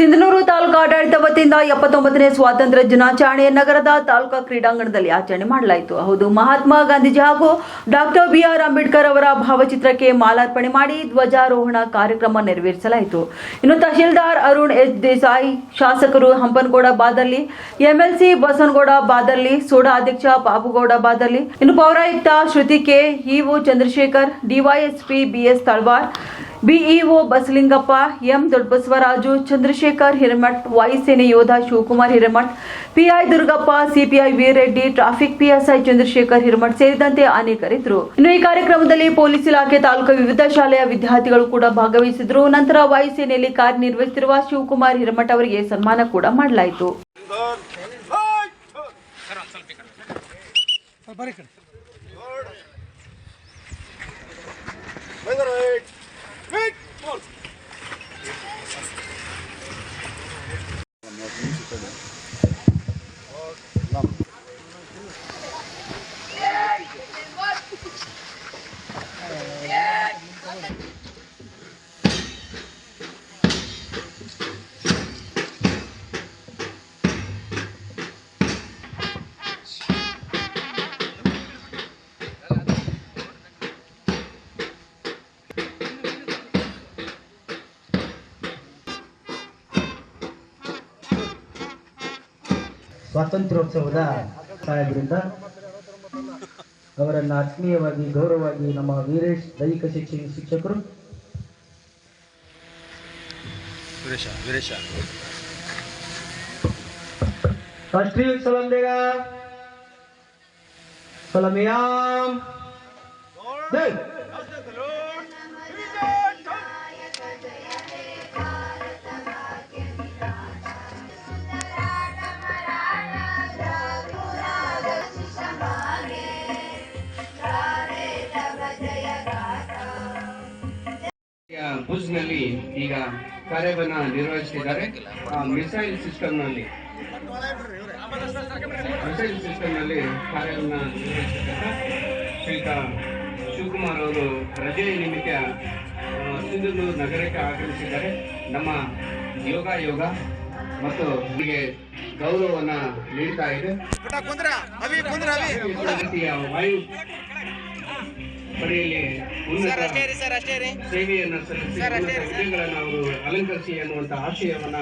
ಸಿಂಧನೂರು ತಾಲೂಕು ಆಡಳಿತ ವತಿಯಿಂದ ಎಪ್ಪತ್ತೊಂಬತ್ತನೇ ಸ್ವಾತಂತ್ರ್ಯ ದಿನಾಚರಣೆ ನಗರದ ತಾಲೂಕಾ ಕ್ರೀಡಾಂಗಣದಲ್ಲಿ ಆಚರಣೆ ಮಾಡಲಾಯಿತು. ಹೌದು, ಮಹಾತ್ಮ ಗಾಂಧೀಜಿ ಹಾಗೂ ಡಾಕ್ಟರ್ ಬಿಆರ್ ಅಂಬೇಡ್ಕರ್ ಅವರ ಭಾವಚಿತ್ರಕ್ಕೆ ಮಾಲಾರ್ಪಣೆ ಮಾಡಿ ಧ್ವಜಾರೋಹಣ ಕಾರ್ಯಕ್ರಮ ನೆರವೇರಿಸಲಾಯಿತು. ಇನ್ನು ತಹಶೀಲ್ದಾರ್ ಅರುಣ್ ಎಚ್ ದೇಸಾಯಿ, ಶಾಸಕರು ಹಂಪನಗೌಡ ಬಾದಲ್ಲಿ, ಎಂಎಲ್ಸಿ ಬಸನಗೌಡ ಬಾದಲ್ಲಿ, ಸೋಡಾ ಅಧ್ಯಕ್ಷ ಬಾಬುಗೌಡ ಬಾದಲ್ಲಿ, ಇನ್ನು ಪೌರಾಯುಕ್ತ Shruti K. EO Chandrashekar DYSP BS Talwar BEO Basalingappa M Doddabasavaraju Chandrashekhar Hiremath ವಾಯುಸೇನೆ ಯೋಧ Shivakumar Hiremath PI Durgappa CPI Veereddy traffic PSI Chandrashekhar Hiremath ಸೇರಿದಂತೆ ಅನೇಕರಿದ್ದರು. ಇನ್ನು ಈ ಕಾರ್ಯಕ್ರಮದಲ್ಲಿ ಪೊಲೀಸ್ ಇಲಾಖೆ ತಾಲೂಕು ವಿವಿಧ ಶಾಲೆಯ ವಿದ್ಯಾರ್ಥಿಗಳು ಕೂಡ ಭಾಗವಹಿಸಿದ್ರು. ನಂತರ ವಾಯುಸೇನೆಯಲ್ಲಿ ಕಾರ್ಯನಿರ್ವಹಿಸುತ್ತಿರುವ ಶಿವಕುಮಾರ್ ಹಿರೇಮಠ್ ಅವರಿಗೆ ಸನ್ಮಾನ ಕೂಡ ಮಾಡಲಾಯಿತು. না ಸ್ವಾತಂತ್ರ್ಯೋತ್ಸವದ ಸಾಹೇಬರಿಂದ ಅವರನ್ನು ಆತ್ಮೀಯವಾಗಿ ಗೌರವವಾಗಿ ನಮ್ಮ ವೀರೇಶ್ ದೈಹಿಕ ಶಿಕ್ಷಣ ಶಿಕ್ಷಕರು. ರಾಷ್ಟ್ರೀಯ ವೀರೇಶ. ರಾಷ್ಟ್ರೀಯ ಸಲಾಮ್ ದೇಗಾ ಜೈ ಈಗ ಕಾರ್ಯವನ್ನ ನಿರ್ವಹಿಸುತ್ತಿದ್ದಾರೆ ಮಿಸೈಲ್ ಸಿಸ್ಟಮ್ನಲ್ಲಿ ಮಿಸೈಲ್ ಸಿಸ್ಟಮ್ನಲ್ಲಿ ಕಾರ್ಯವನ್ನ ನಿರ್ವಹಿಸುತ್ತಿದ್ದಾರೆ ಶ್ರೀಯುತ ಶಿವಕುಮಾರ್ ಅವರು ರಜೆ ನಿಮಿತ್ತ ಆ, ಸಿಂಧೂರು ನಗರಕ್ಕೆ ಆಗಮಿಸಿದ್ದಾರೆ. ನಮ್ಮ ಯೋಗ ಯೋಗ ಮತ್ತು ಹೀಗೆ ಗೌರವವನ್ನು ನೀಡ್ತಾ ಇದೆ. ವಾಯು. ಉನ್ನತ ಸೇವೆಯನ್ನು ಸಲ್ಲಿಸಿ ಅವರು ಅಲಂಕರಿಸಿ ಅನ್ನುವಂತ ಆಶಯವನ್ನ